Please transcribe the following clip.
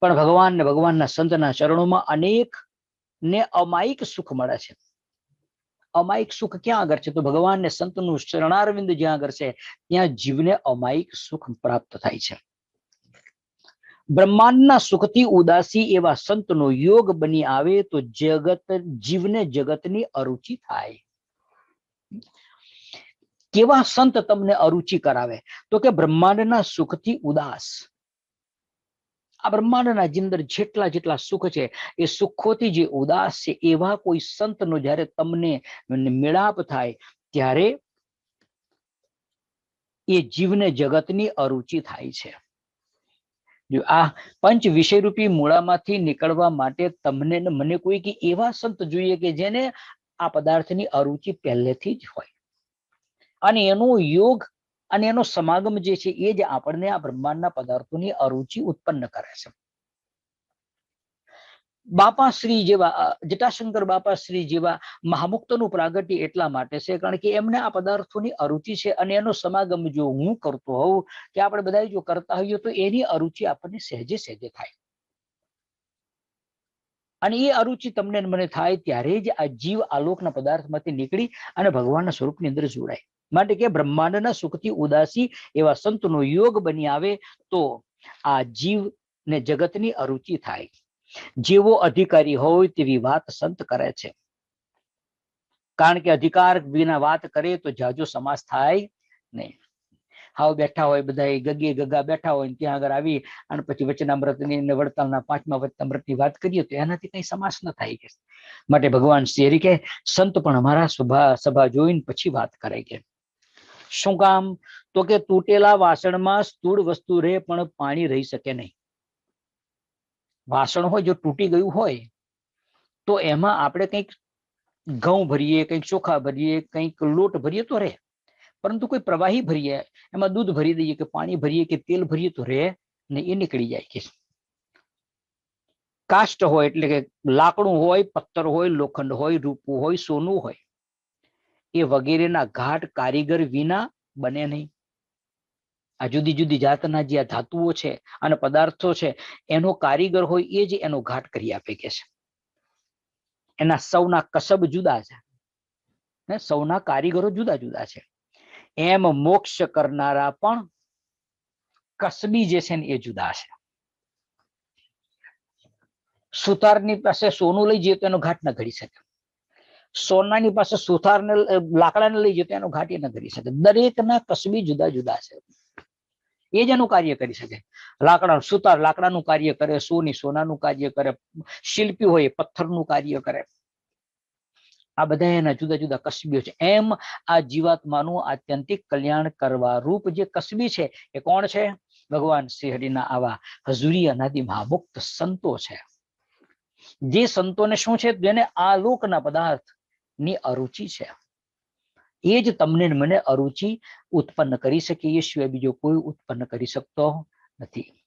પણ ભગવાન ને ભગવાનના સંતના ચરણોમાં અનેક ને અમાયિક સુખ મળે છે. અમાયિક સુખ ક્યાં આગળ છે? તો ભગવાન ને સંતનું શરણારવિંદ જ્યાં આગળ છે, ત્યાં જીવને અમાયિક સુખ પ્રાપ્ત થાય છે. બ્રહ્માંડના સુખથી ઉદાસી એવા સંતનો યોગ બની આવે તો જગત, જીવને જગતની અરુચિ થાય. કેવા સંત તમને અરુચિ કરાવે? તો કે બ્રહ્માંડના સુખથી ઉદાસ. આ બ્રહ્માંડના જીંદર જેટલા જેટલા સુખ છે, એ સુખોથી જે ઉદાસ છે, એવા કોઈ સંતનો જ્યારે તમને મેળાપ થાય, ત્યારે એ જીવને જગતની અરુચિ થાય છે. જો આ પંચ વિષયરૂપી મૂળામાંથી નીકળવા માટે તમને મને કોઈ કે એવા સંત જોઈએ કે જેને આ પદાર્થની અરુચિ પહેલેથી જ હોય. અને એનો યોગ અને એનો સમાગમ જે છે એ જ આપણને આ બ્રહ્માંડના પદાર્થોની અરુચિ ઉત્પન્ન કરે છે. બાપા શ્રી જેવા જટાશંકર બાપા શ્રી જેવા મહામુક્તનું પ્રાગટ્ય એટલા માટે છે કારણ કે એમને આ પદાર્થોની અરુચિ છે અને એનો સમાગમ જો હું કરતો હોઉં કે આપણે બધા જો કરતા હોઈએ તો એની અરુચિ આપણને સહેજે સહેજે થાય. અને એ અરુચિ તમને મને થાય ત્યારે જ આ જીવ આલોકના પદાર્થમાંથી નીકળી અને ભગવાનના સ્વરૂપની અંદર જોડાય. માટે કે બ્રહ્માંડના સુખથી ઉદાસી એવા સંતનો યોગ બની આવે તો આ જીવ ને જગતની અરુચિ થાય. જેવો અધિકારી હોય તેવી વાત સંત કરે છે. કારણ કે અધિકાર વિના વાત કરે તો જાજો સમાસ થાય નહીં. હાવ બેઠા હોય બધા ગગે ગગા બેઠા હોય ત્યાં આગળ આવી અને પછી વચનામૃતની ને વડતાલના પાંચમા વચનામૃતની વાત કરીએ તો એનાથી કઈ સમાસ ન થાય કે. માટે ભગવાન શ્રી કે સંત પણ અમારા સભા સભા જોઈને પછી વાત કરે કે. શું કામ? તો કે તૂટેલા વાસણમાં સ્થૂળ વસ્તુ રહે, પણ પાણી રહી શકે નહીં. વાસણ હોય, જો તૂટી ગયું હોય, તો એમાં આપણે કંઈક ઘઉં ભરીએ, કંઈક ચોખા ભરીએ, કંઈક લોટ ભરીએ તો રહે. પરંતુ કોઈ પ્રવાહી ભરીએ, એમાં દૂધ ભરી દઈએ કે પાણી ભરીએ કે તેલ ભરીએ તો રહે ને એ નીકળી જાય કે કાષ્ટ હોય એટલે કે લાકડું હોય, પથ્થર હોય, લોખંડ હોય, રૂપું હોય, સોનું હોય. એ વગેરેના ઘાટ કારીગર વિના બને નહીં. આ જુદી જુદી જાતના જે આ ધાતુઓ છે અને પદાર્થો છે, એનો કારીગર હોય એ જ એનો ઘાટ કરી આપે કે છે. એના સૌના કસબ જુદા છે. ને સૌના કારીગરો જુદા જુદા છે. એમ મોક્ષ કરનારા પણ કસબી જે છે ને એ જુદા છે. સુતારની પાસે સોનું લઈ જઈએ તો એનો ઘાટ ન ઘડી શકે. સોનાની પાસે સુથારને લાકડાને લઈ જતો, એનો ઘાટ ન કરી શકે. દરેકના કસબી જુદા જુદા છે. એ જ એનું કાર્ય કરી શકે. લાકડા સુતાર લાકડાનું કાર્ય કરે, સોની સોનાનું કાર્ય કરે, શિલ્પી હોય પથ્થરનું કાર્ય કરે. આ બધા એના જુદા જુદા કસબીઓ છે. એમ આ જીવાત્માનું આત્યંતિક કલ્યાણ કરવા રૂપ જે કસબી છે એ કોણ છે? ભગવાન શ્રી હરિના આવા હજુરી અનાદિ મહામુક્ત સંતો છે. જે સંતોને શું છે? જેને આ લોકના પદાર્થ ની અરુચિ છે. એ જ તમને મને અરુચિ ઉત્પન્ન કરી શકે. એ સિવાય બીજો કોઈ ઉત્પન્ન કરી શકતો નથી.